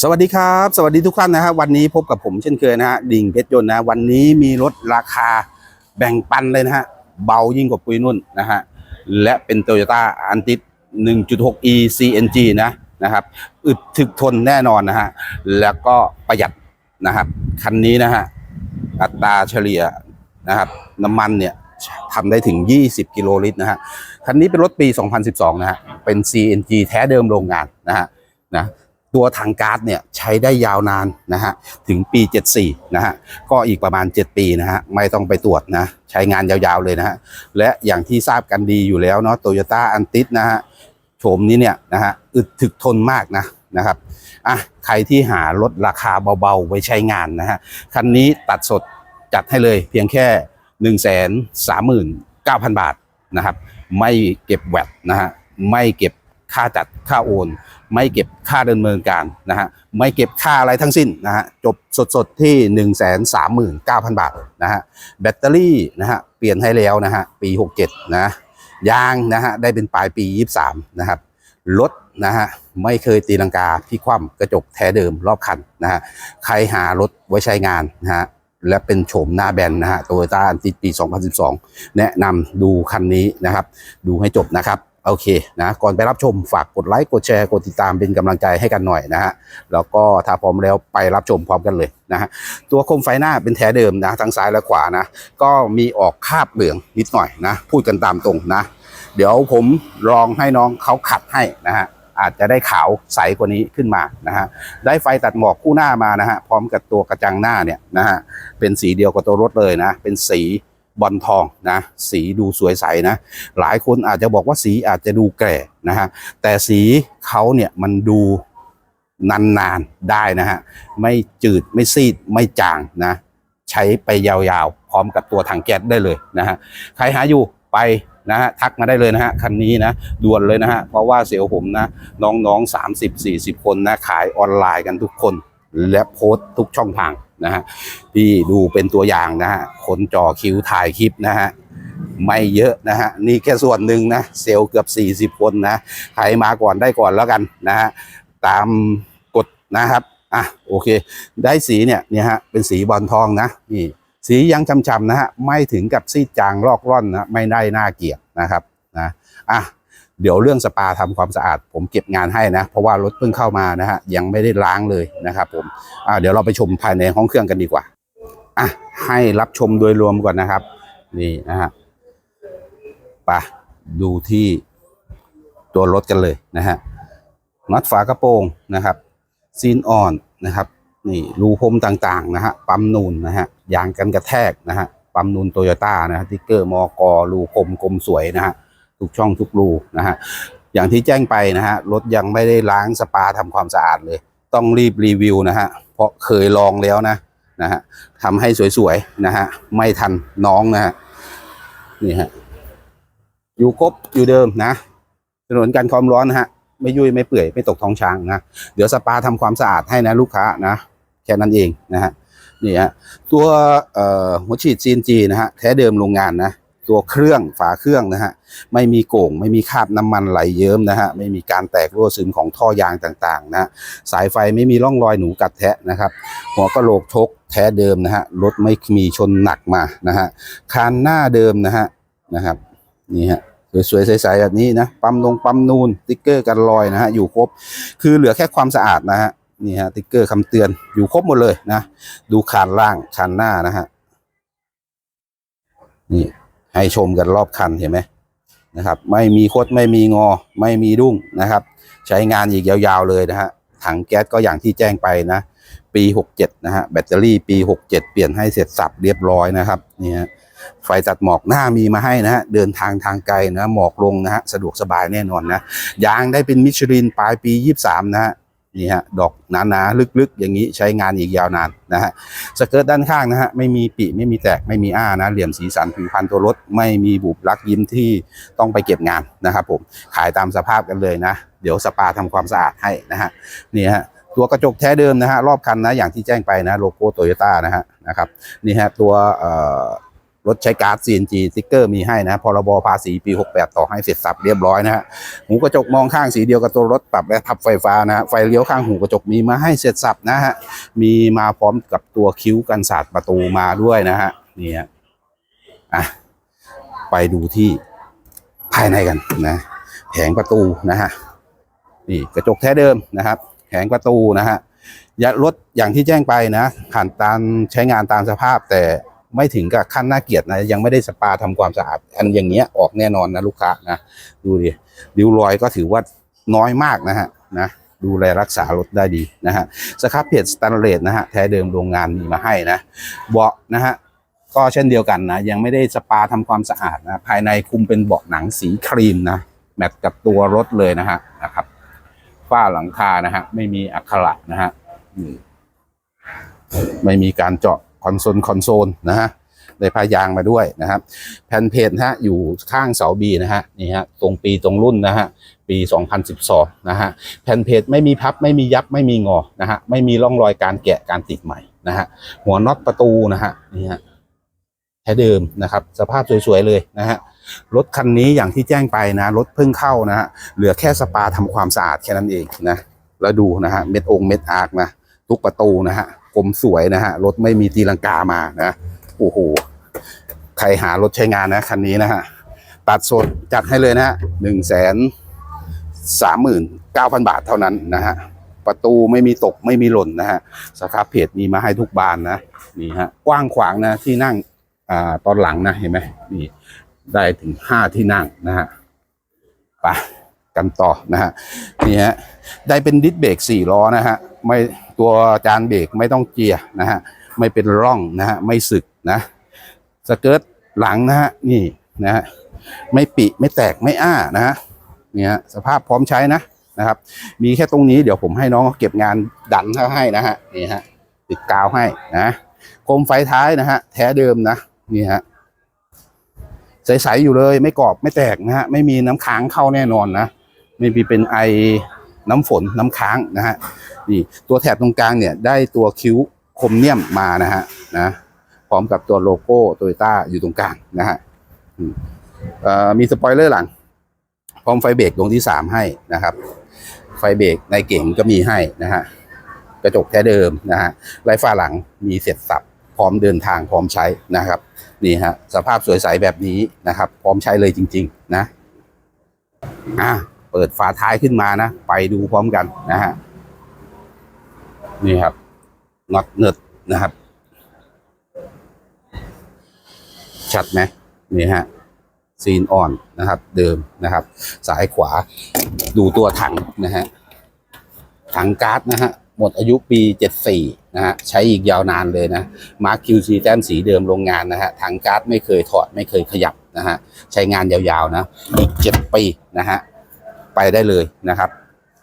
สวัสดีครับ สวัสดีทุกท่านนะฮะวันนี้พบกับผมเช่นเคยนะฮะดิ่งเพชรยนต์นะวันนี้มีรถราคาแบ่งปันเลยนะฮะเบายิ่งกว่าปุยนุ่นนะฮะและเป็น t o y ยต้าอันติ 1.6e CNG นะนะครับอึดถึกทนแน่นอนนะฮะแล้วก็ประหยัดนะครับคันนี้นะฮะอัตราเฉลี่ยนะครับน้ำมันเนี่ยทำได้ถึง 20 กิโลลิตรนะฮะคันนี้เป็นรถปี 2012 นะฮะเป็น CNG แท้เดิมโรงงานนะฮะนะ ตัวถังก๊าซเนี่ยใช้ได้ยาวนานนะฮะถึงปี 74 นะฮะก็อีกประมาณ 7 ปีนะฮะไม่ต้องไปตรวจนะใช้งานยาวๆเลยนะฮะและอย่างที่ทราบกันดีอยู่แล้วเนาะโตโยต้าอันติสนะฮะโฉมนี้เนี่ยนะฮะอึดถึกทนมากนะนะครับอะใครที่หารถราคาเบาๆ ไว้ใช้งานนะฮะคันนี้ตัดสดจัดให้เลยเพียงแค่ 1 3 9 0 0 0 บาทนะครับไม่เก็บแวดนะฮะไม่เก็บ ค่าจัดค่าโอน ไม่เก็บค่าดำเนินการนะฮะไม่เก็บค่าอะไรทั้งสิ้นนะฮะจบสดๆที่ 1 3 9 0 0 0 บาทนะฮะแบตเตอรี่นะฮะเปลี่ยนให้แล้วนะฮะปี 67 นะยางนะฮะได้เป็นปลายปี 23 นะครับรถนะฮะไม่เคยตีลังกาพี่คว่ำกระจกแท้เดิมรอบคันนะฮะใครหารถไว้ใช้งานนะฮะและเป็นโฉมหน้าแบนนะฮะโตโยต้าอันติปี 2012 แนะนำดูคันนี้นะครับ ดูให้จบนะครับ โอเคนะก่อนไปรับชมฝากกดไลค์กดแชร์กดติดตามเป็นกำลังใจให้กันหน่อยนะฮะแล้วก็ถ้าพร้อมแล้วไปรับชมพร้อมกันเลยนะฮะตัวโคมไฟหน้าเป็นแท้เดิมนะทั้งซ้ายและขวานะก็มีออกคาบเหลืองนิดหน่อยนะพูดกันตามตรงนะ เดี๋ยวผมลองให้น้องเขาขัดให้นะฮะอาจจะได้ขาวใสกว่านี้ขึ้นมานะฮะได้ไฟตัดหมอกคู่หน้ามานะฮะพร้อมกับตัวกระจังหน้าเนี่ยนะฮะเป็นสีเดียวกับตัวรถเลยนะเป็นสี บอลทองนะสีดูสวยใสนะ หลายคนอาจจะบอกว่าสีอาจจะดูแก่นะฮะแต่สีเขาเนี่ยมันดูนานๆได้นะฮะไม่จืดไม่ซีดไม่จางนะใช้ไปยาวๆ พร้อมกับตัวถังแก๊สได้เลยนะฮะใครหาอยู่ไปนะฮะทักมาได้เลยนะฮะคันนี้นะด่วนเลยนะฮะเพราะว่าเซลล์ผมนะน้องๆ30-40 คนนะขายออนไลน์กันทุกคน และโพสต์ทุกช่องทาง นะฮะพี่ดูเป็นตัวอย่างนะฮะคนจ่อคิวถ่ายคลิปนะฮะไม่เยอะนะฮะนี่แค่ส่วนหนึ่งนะเซลล์เกือบ 40 คนนะใครมาก่อนได้ก่อนแล้วกันนะฮะตามกฎนะครับอะโอเค ได้สีเนี่ยเนี่ยฮะเป็นสีบอลทองนะนี่สียังช้ำๆนะฮะไม่ถึงกับซีดจางลอกร่อนนะไม่ได้น่าเกลียดนะครับ อะเดี๋ยวเรื่องสปาทำความสะอาด ผมเก็บงานให้นะ เพราะว่ารถเพิ่งเข้ามานะฮะยังไม่ได้ล้างเลยนะครับผมอะเดี๋ยวเราไปชมภายในห้องเครื่องกันดีกว่าอะให้รับชมโดยรวมก่อนนะครับ นี่นะฮะไปดูที่ตัวรถกันเลยนะฮะน็อตฝากระโปรงนะครับ ซีนอ่อนนะครับ นี่รูพรมต่างๆนะฮะปั๊มนูนนะฮะยางกันกระแทกนะฮะปั๊มนูนโตโยต้านะฮะติ๊กเกอร์มอกรูคมกลมสวยนะฮะ ทุกช่องทุกรูนะฮะอย่างที่แจ้งไปนะฮะรถยังไม่ได้ล้างสปาทำความสะอาดเลย ต้องรีบรีวิวนะฮะเพราะเคยลองแล้วนะนะฮะทำให้สวยๆนะฮะไม่ทันน้องนะฮะนี่ฮะอยู่ครบอยู่เดิมนะถนนกันความร้อนนะฮะไม่ยุ่ยไม่เปื่อยไม่ตกท้องช้างนะเดี๋ยวสปาทำความสะอาดให้นะลูกค้านะแค่นั้นเองนะฮะนี่ฮะตัวหัวฉีด CNG นะฮะแท้เดิมโรงงานนะ ตัวเครื่องฝาเครื่องนะฮะไม่มีโก่งไม่มีคราบน้ำมันไหลเยิ้มนะฮะไม่มีการแตกรั่วซึมของท่อยางต่างๆนะสายไฟไม่มีร่องรอยหนูกัดแทะนะครับ หัวกะโหลกชกแท้เดิมนะฮะรถไม่มีชนหนักมานะฮะคานหน้าเดิมนะฮะนะครับนี่ฮะสวยๆใสๆแบบนี้นะปั๊มลงปั๊มนูนติ๊กเกอร์กันรอยนะฮะอยู่ครบคือเหลือแค่ความสะอาดนะฮะนี่ฮะติ๊กเกอร์คำเตือนอยู่ครบหมดเลยนะ ดูคานล่างคานหน้านะฮะนี่ ให้ชมกันรอบคันเห็นไหมนะครับ ไม่มีคดไม่มีงอ ไม่มีดุ้งนะครับ ใช้งานอีกยาวๆเลยนะฮะถังแก๊สก็อย่างที่แจ้งไปนะ ปี 67 นะฮะแบตเตอรี่ปี 67 เปลี่ยนให้เสร็จสับเรียบร้อยนะครับนี่ฮะไฟตัดหมอกหน้ามีมาให้นะฮะเดินทางทางไกลนะหมอกลงนะฮะสะดวกสบายแน่นอนนะยางได้เป็นมิชลินปลายปี 23 นะฮะ นี่ฮะดอกหนาๆลึกๆ อย่างนี้ใช้งานอีกยาวนานนะฮะสเกิร์ตด้านข้างนะฮะไม่มีปีไม่มีแตกไม่มีอ้านะเหลี่ยมสีสันผิวพรรณตัวรถ ไม่มีบุบลักยิ้มที่ต้องไปเก็บงานนะครับผมขายตามสภาพกันเลยนะ เดี๋ยวสปาทำความสะอาดให้นะฮะนี่ฮะตัวกระจกแท้เดิมนะฮะรอบคันนะอย่างที่แจ้งไปนะโลโก้โตโยต้านะฮะนะครับนี่ฮะตัวเอ่อ รถใช้การ์ด CNG สติ๊กเกอร์มีให้นะพรบภาษีปี 68 ต่อให้เสร็จสับเรียบร้อยนะฮะหูกระจกมองข้างสีเดียวกับตัวรถปรับและทับไฟฟ้านะฮะไฟเลี้ยวข้างหูกระจกมีมาให้เสร็จสับนะฮะมีมาพร้อมกับตัวคิ้วกันสาดประตูมาด้วยนะฮะนี่ฮะอะไปดูที่ภายในกันนะแผงประตูนะฮะนี่กระจกแท้เดิมนะครับแผงประตูนะฮะยารถอย่างที่แจ้งไปนะผ่านตามใช้งานตามสภาพแต่ ไม่ถึงกับขั้นน่าเกลียดนะ ยังไม่ได้สปาทำความสะอาด อันอย่างเงี้ยออกแน่นอนนะลูกค้านะดูดิริ้วรอยก็ถือว่าน้อยมากนะฮะนะดูแลรักษารถได้ดีนะฮะสครับเพจสแตนเลสนะฮะแท้เดิมโรงงานมีมาให้นะเบาะนะฮะก็เช่นเดียวกันนะ ยังไม่ได้สปาทำความสะอาดนะภายในคุมเป็นเบาะหนังสีครีมนะแมทกับตัวรถเลยนะฮะนะครับฝ้าหลังคานะฮะไม่มีอักขระนะฮะไม่มีการเจาะ คอนโซลคอนโซลนะฮะได้พายางมาด้วยนะครับ แผ่นเพจนะฮะอยู่ข้างเสาบีนะฮะนี่ฮะตรงปีตรงรุ่นนะฮะปี 2012 นะฮะแผ่นเพจไม่มีพับไม่มียับไม่มีงอนะฮะไม่มีร่องรอยการแกะการติดใหม่นะฮะหัวน็อตประตูนะฮะนี่ฮะแท้เดิมนะครับสภาพสวยๆเลยนะฮะรถคันนี้อย่างที่แจ้งไปนะรถเพิ่งเข้านะฮะเหลือแค่สปาทำความสะอาดแค่นั้นเองนะแล้วดูนะฮะเม็ดองเม็ดอาร์กนะทุกประตูนะฮะ กลมสวยนะฮะ รถไม่มีตีลังกามานะ โอ้โห ใครหารถใช้งานนะคันนี้นะฮะ ตัดสดจัดให้เลยนะฮะหนึ่งแสนสามหมื่นเก้าพันบาทเท่านั้นนะฮะ ประตูไม่มีตกไม่มีหล่นนะฮะ สครับเพจมีมาให้ทุกบานนะ นี่ฮะ กว้างขวางนะที่นั่ง อ่า ตอนหลังนะ เห็นไหมนี่ ได้ถึงห้าที่นั่งนะฮะ ไปกันต่อนะฮะ นี่ฮะ ได้เป็นดิสเบรกสี่ล้อนะฮะ ไม่ตัวจานเบรกไม่ต้องเจียร์นะฮะไม่เป็นร่องนะฮะไม่สึกนะสเกิร์ตหลังนะฮะนี่นะฮะไม่ปิไม่แตกไม่อ้านะฮะเนี่ยสภาพพร้อมใช้นะนะครับ มีแค่ตรงนี้เดี๋ยวผมให้น้องเขาเก็บงานดันเขาให้นะฮะนี่ฮะติดกาวให้นะโคมไฟท้ายนะฮะแท้เดิมนะนี่ฮะใสๆอยู่เลยไม่กรอบไม่แตกนะฮะไม่มีน้ำค้างเข้าแน่นอนนะไม่มีเป็นไอ น้ำฝนน้ำค้างนะฮะนี่ตัวแถบตรงกลางเนี่ยได้ตัวคิ้วคมเนียมมานะฮะนะพร้อมกับตัวโลโก้โตโยต้าอยู่ตรงกลางนะฮะอืมเอ่อมีสปอยเลอร์หลัง พร้อมไฟเบรกดวงที่สามให้นะครับ ไฟเบรกในเก่งก็มีให้นะฮะกระจกแท้เดิมนะฮะไรฝ้าหลังมีเสร็จสับพร้อมเดินทางพร้อมใช้นะครับนี่ฮะสภาพสวยใสแบบนี้นะครับ พร้อมใช้เลยจริง ๆ นะอะ เปิดฝาท้ายขึ้นมานะ ไปดูพร้อมกันนะฮะ นี่ครับน็อตเนิดนะครับ ชัดไหมนี่ฮะซีนอ่อนนะครับ เดิมนะครับซ้ายขวาดูตัวถังนะฮะ ถังก๊าซนะฮะ หมดอายุปี 74 นะฮะ ใช้อีกยาวนานเลยนะ มาร์คคิวซีแต้มสีเดิมโรงงานนะฮะ ถังก๊าซไม่เคยถอดไม่เคยขยับนะฮะ ใช้งานยาวๆนะ อีก 7 ปีนะฮะ ไปได้เลยนะครับ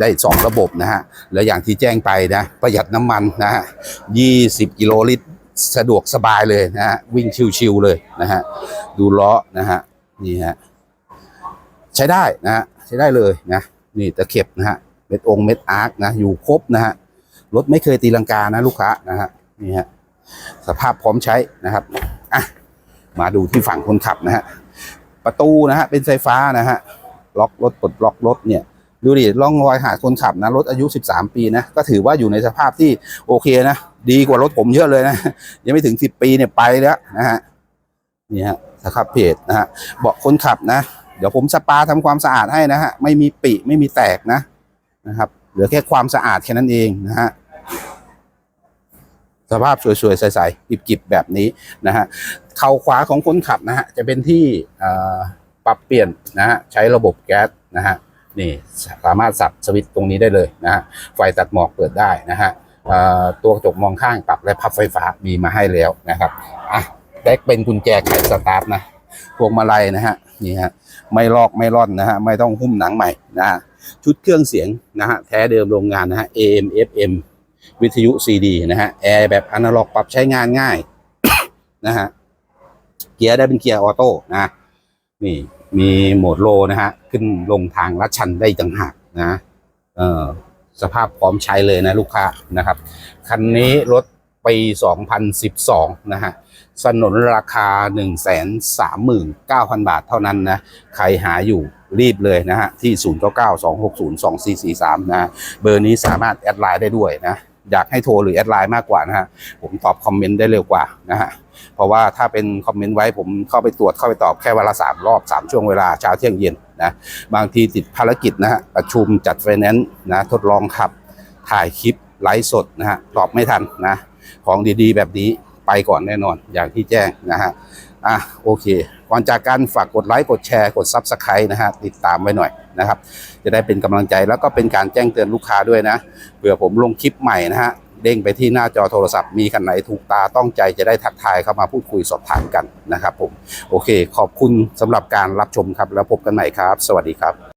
ได้ 2 ระบบนะฮะ แล้วอย่างที่แจ้งไปนะ ประหยัดน้ำมันนะฮะ20กิโลลิตร สะดวกสบายเลยนะฮะ วิ่งชิวๆเลยนะฮะ ดูล้อนะฮะ นี่ฮะ ใช้ได้นะฮะ ใช้ได้เลยนะ นี่ตะเข็บนะฮะ เม็ดองเม็ดอาร์คนะ อยู่ครบนะฮะ รถไม่เคยตีลังกานะลูกค้านะฮะ นี่ฮะ สภาพพร้อมใช้นะครับ อะ มาดูที่ฝั่งคนขับนะฮะ ประตูนะฮะ เป็นไฟฟ้านะฮะ ล็อกรถปลดล็อกรถเนี่ยดูดิร่องรอยหาคนขับนะรถอายุ 13 ปีนะก็ถือว่าอยู่ในสภาพที่โอเคนะ ดีกว่ารถผมเยอะเลยนะ ยังไม่ถึง 10 ปีเนี่ยไปแล้วนะฮะนี่ฮะสครับเพจนะฮะเบาะคนขับนะ เดี๋ยวผมสปาทำความสะอาดให้นะฮะไม่มีปิไม่มีแตกนะนะครับเหลือแค่ความสะอาดแค่นั้นเองนะฮะสภาพสวยๆใสๆกิบๆแบบนี้นะฮะเข่าขวาของคนขับนะฮะจะเป็นที่อ่อ ปรับเปลี่ยนนะฮะใช้ระบบแก๊สนะฮะนี่สามารถสับสวิตช์ตรงนี้ได้เลยนะฮะไฟตัดหมอกเปิดได้นะฮะตัวกระจกมองข้างปรับและพับไฟฟ้ามีมาให้แล้วนะครับอะแดกเป็นกุญแจไขสตาร์ทนะพวงมาลัยนะฮะนี่ฮะไม่ลอกไม่ร่อนนะฮะไม่ต้องหุ้มหนังใหม่นะฮะชุดเครื่องเสียงนะฮะแท้เดิมโรงงานนะฮะ AM FM วิทยุ CD นะฮะแอร์แบบอนาล็อกปรับใช้งานง่ายนะฮะเกียร์ได้เป็นเกียร์ออโต้นะ นี่มีโหมดโลนะฮะขึ้นลงทางลัดชันได้ต่างหากนะเออสภาพพร้อมใช้เลยนะลูกค้านะครับ คันนี้รถปี 2012 นะฮะ สนนราคา 139,000 บาทเท่านั้นนะ ใครหาอยู่รีบเลยนะฮะ ที่ 0992602443 นะฮะเบอร์นี้สามารถแอดไลน์ได้ด้วยนะ อยากให้โทรหรือแอดไลน์มากกว่านะฮะผมตอบคอมเมนต์ได้เร็วกว่านะฮะเพราะว่าถ้าเป็นคอมเมนต์ไว้ผมเข้าไปตรวจเข้าไปตอบแค่วันละสามรอบสามช่วงเวลาเช้าเที่ยงเย็นนะบางทีติดภารกิจนะฮะประชุมจัดไฟแนนซ์นะทดลองขับถ่ายคลิปไลฟ์สดนะฮะตอบไม่ทันนะของดีๆ แบบนี้ไปก่อนแน่นอนอย่างที่แจ้งนะฮะ อะโอเค ก่อนจากการฝากกดไลค์กดแชร์กด s u b สไครต์นะฮะติดตามไว้หน่อยนะครับ จะได้เป็นกำลังใจแล้วก็เป็นการแจ้งเตือนลูกค้าด้วยนะเผื่อผมลงคลิปใหม่นะฮะเด้งไปที่หน้าจอโทรศัพท์มีคันไหนถูกตาต้องใจจะได้ทักทายเข้ามาพูดคุยสอบถามกันนะครับผม โอเค ขอบคุณสำหรับการรับชมครับ แล้วพบกันใหม่ครับ สวัสดีครับ